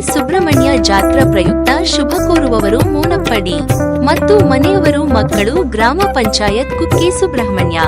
ಸುಬ್ರಹ್ಮಣ್ಯ ಜಾತ್ರಾ ಪ್ರಯುಕ್ತ ಶುಭ ಕೋರುವವರು ಮೂನಪ್ಪಡಿ ಮತ್ತು ಮನೆಯವರು ಮಕ್ಕಳು ಗ್ರಾಮ ಪಂಚಾಯತ್ ಕುಕ್ಕೆ ಸುಬ್ರಹ್ಮಣ್ಯ.